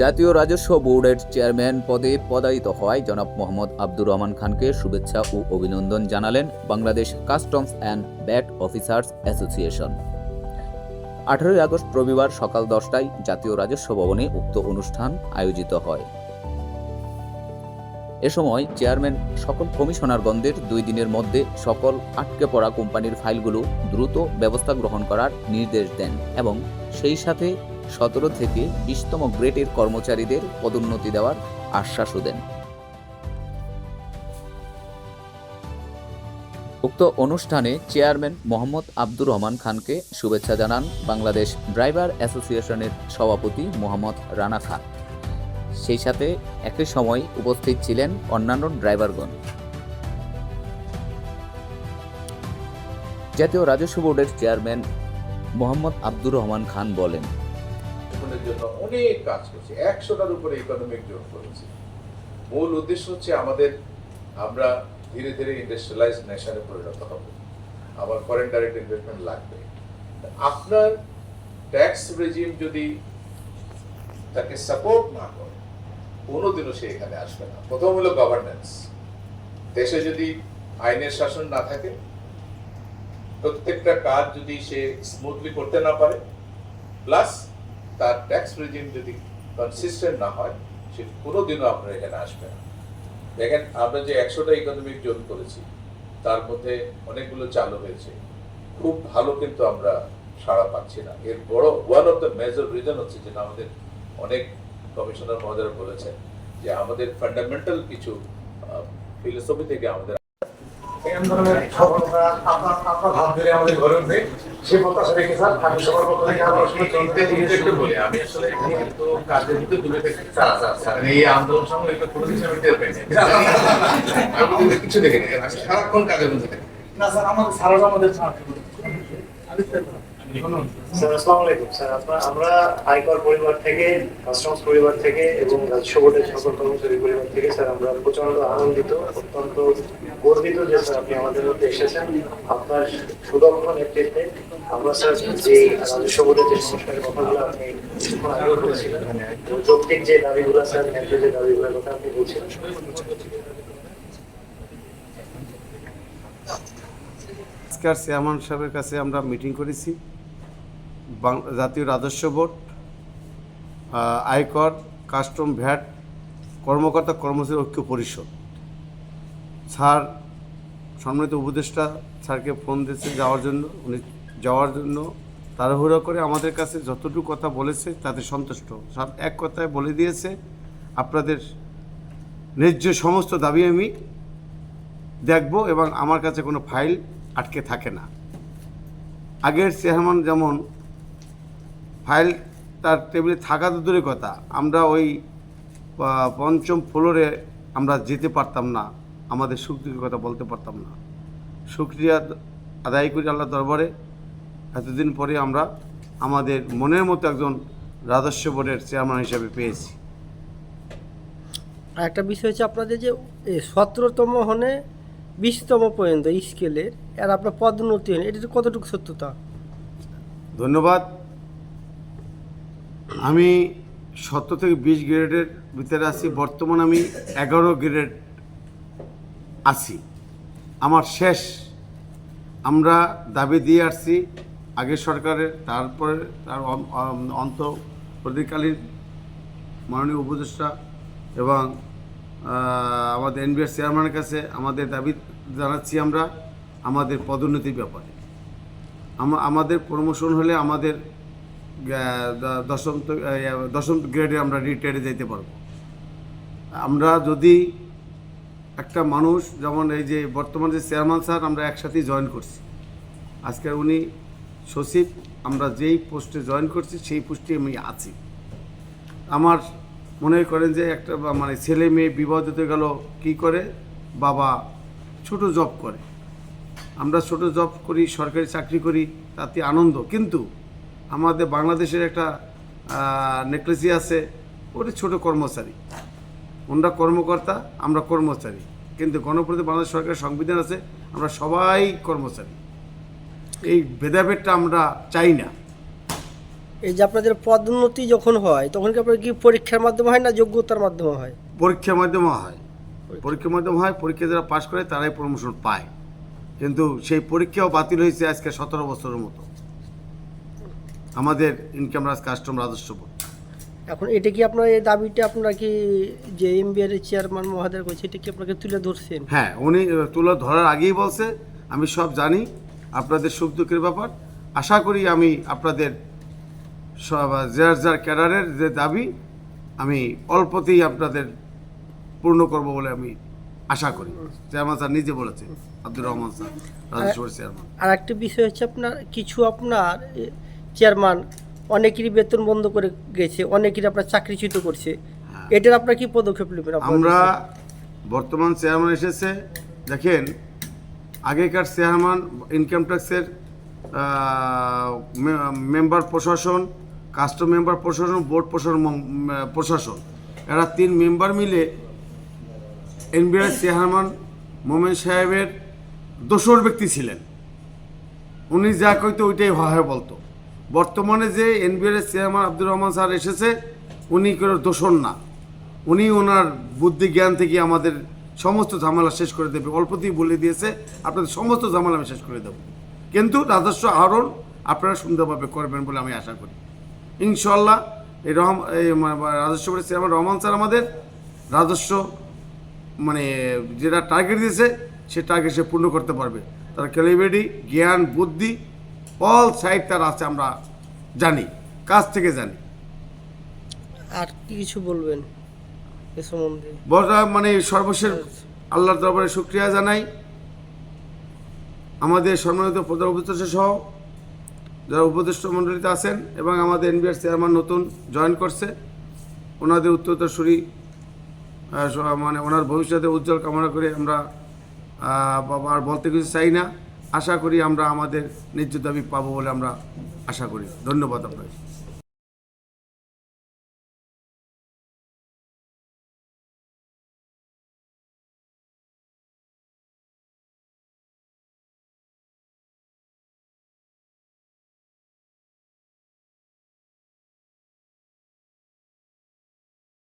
জাতীয় রাজস্ব বোর্ডের চেয়ারম্যান পদে পদায়িত হওয়ায় জনাব মোহাম্মদ আব্দুর রহমান খানকে শুভেচ্ছা ও অভিনন্দন জানালেন Bangladesh customs and VAT officers association. আঠারোই আগস্ট রবিবার সকাল দশটায় জাতীয় রাজস্ব ভবনে উক্ত অনুষ্ঠান আয়োজিত হয়। এ সময় চেয়ারম্যান সকল কমিশনারগণদের দুই দিনের মধ্যে সকল আটকে পড়া কোম্পানির ফাইলগুলো দ্রুত ব্যবস্থা গ্রহণ করার নির্দেশ দেন এবং সেই সাথে সতেরো থেকে বিশতম গ্রেডের কর্মচারীদের পদোন্নতি দেওয়ার আশ্বাসও দেন। উক্ত অনুষ্ঠানে চেয়ারম্যান মোহাম্মদ আব্দুর রহমান খানকে শুভেচ্ছা জানান বাংলাদেশ ড্রাইভার অ্যাসোসিয়েশনের সভাপতি মোহাম্মদ রানা খান। সেই সাথে একই সময় উপস্থিত ছিলেন অন্যান্য ড্রাইভারগণ। জাতীয় রাজস্ব বোর্ডের চেয়ারম্যান মোহাম্মদ আব্দুর রহমান খান বলেন জন্য অনেক কাজ করছে। একশোটার উপরে ইকোনমিক করেছে। মূল উদ্দেশ্য হচ্ছে আমাদের আমরা ধীরে ধীরে ইন্ডাস্ট্রিয়ালাইজ নেশনে পরিণত হব। ফরেন ডাইরেক্ট ইনভেস্টমেন্ট লাগবে। আপনার ট্যাক্স রেজিম যদি তাকে সাপোর্ট না করে, কোনোদিনও সে এখানে আসবে না। প্রথম হলো গভর্নেন্স দেশে যদি আইনের শাসন না থাকে, প্রত্যেকটা কাজ যদি সে স্মুথলি করতে না পারে প্লাস তার ট্যাক্স রেজিম যদি কনসিস্টেন্ট না হয়, সে কোনোদিনও আপনার এখানে আসবে না। দেখেন, আমরা যে একশোটা ইকোনমিক জোন করেছি, তার মধ্যে অনেকগুলো চালু হয়েছে। খুব ভালো কিন্তু আমরা সাড়া পাচ্ছি না। এর বড় one of the major reason হচ্ছে যে আমাদের অনেক কমিশনার মহোদয় বলেছেন, যে আমাদের ফান্ডামেন্টাল কিছু ফিলোসফি থেকে আমাদের আন্দোলনের সফলতা আপনার আপনার ভাব ধরে আমাদের ঘরে উঠবে। সে প্রত্যাশা রেখে স্যার আমি সবার পক্ষ থেকে আমার চলতে একটু বলি আমি আসলে এখানে কাজের ভিতরে দূরে থেকে এই আন্দোলন কোনো কিছু আমি টের পাইনি। আমি কিছু দেখে আমি সারাক্ষণ কাজের মধ্যে থাকি। না স্যার আমাদের স্যারও আমাদের স্যার আসসালামু আলাইকুম। স্যার আপনার আমরা আয়কর পরিবার থেকে কাস্টমস পরিবার থেকে এবং রাজস্ব বোর্ডের সকল কর্মচারী পরিবার থেকে স্যার আমরা প্রচণ্ড আনন্দিত অত্যন্ত গর্বিত যে স্যার আপনি আমাদের মধ্যে এসেছেন, আপনার সুদক্ষ নেতৃত্বে আমরা স্যার যে রাজস্ব বোর্ডের যে সংস্কারের কথাগুলো আপনি আগেও বলেছিলেন যৌক্তিক যে দাবিগুলো স্যার, ন্যায্য যে দাবিগুলোর কথা আপনি বলছিলেন। আজকের চেয়ারম্যান সাহেবের কাছে আমরা মিটিং করেছি। জাতীয় রাজস্ব বোর্ড আয়কর, কাস্টম ভ্যাট, কর্মকর্তা কর্মচারী ঐক্য পরিষদ। স্যার সম্মানিত উপদেষ্টা স্যারকে ফোন দিয়েছে যাওয়ার জন্য। উনি যাওয়ার জন্য তাড়াহুড়ো করে আমাদের কাছে যতটুকু কথা বলেছে তাতে সন্তুষ্ট। সব এক কথায় বলে দিয়েছে, আপনাদের ন্যায্য সমস্ত দাবি আমি দেখব এবং আমার কাছে কোনো ফাইল আটকে থাকে না। আগের চেয়ারম্যান যেমন ফাইল তার টেবিলে থাকা তো দূরের কথা, আমরা ওই পঞ্চম ফ্লোরে আমরা যেতে পারতাম না। আমাদের সুক্রিয়ার কথা বলতে পারতাম না। সুক্রিয়া আদায় করি আল্লাহ দরবারে। এতদিন পরে আমরা আমাদের মনের মতো একজন রাজস্ব বোর্ডের চেয়ারম্যান হিসেবে পেয়েছি। আর একটা বিষয় হচ্ছে আপনাদের যে সতেরোতম হনে বিশতম পর্যন্ত স্কেলের আর আপনার পদোন্নতি হয়নি এটা কতটুকু সত্যতা? ধন্যবাদ। আমি সতেরো থেকে বিশ গ্রেডের ভিতরে আছি। বর্তমান আমি এগারো গ্রেড আছি। আমার শেষ। আমরা দাবি দিয়ে আসছি। আগের সরকারের, তারপরে তার অন- অন- অন্তর্বর্তীকালীন মাননীয় উপদেষ্টা এবং আমাদের এনবিআর চেয়ারম্যানের কাছে আমাদের দাবি জানাচ্ছি আমরা, আমাদের পদোন্নতির ব্যাপারে। আমা- আমাদের প্রমোশন হলে আমাদের দশম দশম গ্রেডে আমরা রিটায়ারে যেতে পারব। আমরা যদি একটা মানুষ যেমন এই যে বর্তমান যে চেয়ারম্যান স্যার, আমরা একসাথেই জয়েন করছি। আজকে উনি সচিব, আমরা যেই পোস্টে জয়েন করছি, সেই পোস্টে আমি আছি। আমার মনে করেন যে একটা মানে ছেলে মেয়ে বিবাহ দিতে গেল, কী করে? বাবা ছোট জব করে। আমরা ছোট জব করি, সরকারি চাকরি করি, তাতে আনন্দ। কিন্তু আমাদের বাংলাদেশের একটা নেকলেসি আছে, ওটা ছোট কর্মচারী। ওনারা কর্মকর্তা আমরা কর্মচারী। কিন্তু গণপ্রতি বাংলাদেশ সরকারের সংবিধান আছে আমরা সবাই কর্মচারী। এই ভেদাভেদটা আমরা চাই না। এই যে আপনাদের পদোন্নতি যখন হয় তখন কি আপনার কি পরীক্ষার মাধ্যমে হয় না যোগ্যতার মাধ্যমে হয়? পরীক্ষার মাধ্যমে হয়। পরীক্ষার মাধ্যমে হয় পরীক্ষা যারা পাশ করে তারাই প্রমোশন পায়। কিন্তু সেই পরীক্ষাও বাতিল হয়েছে আজকে সতেরো বছরের মতো। আমাদের ইনকাম রাজ কাস্টম রাজস্ব বোর্ড। এখন এটা কি আপনার এই দাবিটা আপনারা কি যে এমবিআর চেয়ারম্যান মহাদের করেছে? এটা কি আপনাকে তুলে ধরছেন? হ্যাঁ উনি তুলে ধরার আগেই বলছে আমি সব জানি আপনাদের সুখ দুঃখের ব্যাপার। আশা করি আমি আপনাদের সব যার যার ক্যাডারের যে দাবি আমি অল্পতেই আপনাদের পূর্ণ করব বলে আমি আশা করি। চেয়ারম্যান স্যার নিজে বলেছে আব্দুর রহমান স্যার রাজস্ব বোর্ডের চেয়ারম্যান আর একটা বিষয় হচ্ছে আপনার কিছু আপনার চেয়ারম্যান অনেকেরই বেতন বন্ধ করে গেছে অনেকেরই আপনার চাকরিচ্যুত করছে। এটার আপনার কি পদক্ষেপ নেবেন আমরা বর্তমান চেয়ারম্যান এসেছে দেখেন আগেকার চেয়ারম্যান ইনকাম ট্যাক্সের মেম্বার প্রশাসন কাস্টম মেম্বার প্রশাসন বোর্ড প্রশাসন প্রশাসন। এরা তিন মেম্বার মিলে এনবিআর চেয়ারম্যান মোমেন সাহেবের দোসর ব্যক্তি ছিলেন। উনি যা কইতো ওইটাই হয় বলতো। বর্তমানে যে NBR chairman Abdur Rahman sir এসেছে, উনি কোনো দোষণ না। উনি ওনার বুদ্ধি জ্ঞান থেকে আমাদের সমস্ত ঝামেলা শেষ করে দেবে। অল্পতেই বলে দিয়েছে, আপনাদের সমস্ত ঝামেলা আমি শেষ করে দেবো। কিন্তু রাজস্ব আহরণ আপনারা সুন্দরভাবে করবেন বলে আমি আশা করি। ইনশাল্লাহ এই রহম, এই রাজস্ব বোর্ডের চেয়ারম্যান রহমান স্যার আমাদের রাজস্ব মানে যেটা টার্গেট দিয়েছে, সে টার্গেট সে পূর্ণ করতে পারবে। তার ক্যালিবেরি জ্ঞান, বুদ্ধি অল সাইড তার আছে আমরা জানি কাজ থেকে জানি। আর কি কিছু বলবেন এ সম্বন্ধে? মানে সর্বশেষ আল্লাহর দরবারে শুক্রিয়া জানাই। আমাদের সম্মানিত প্রধান উপদেষ্টা সহ যারা উপদেষ্টা মণ্ডলীতে আছেন এবং আমাদের এনবিআর চেয়ারম্যান নতুন জয়েন করছে ওনাদের উত্তরসূরি মানে ওনার ভবিষ্যতে উজ্জ্বল কামনা করে আমরা আর বলতে কিছু চাই না। আশা করি আমরা আমাদের ন্যায্য দাবি পাবো বলে আমরা আশা করি। ধন্যবাদ আপনাকে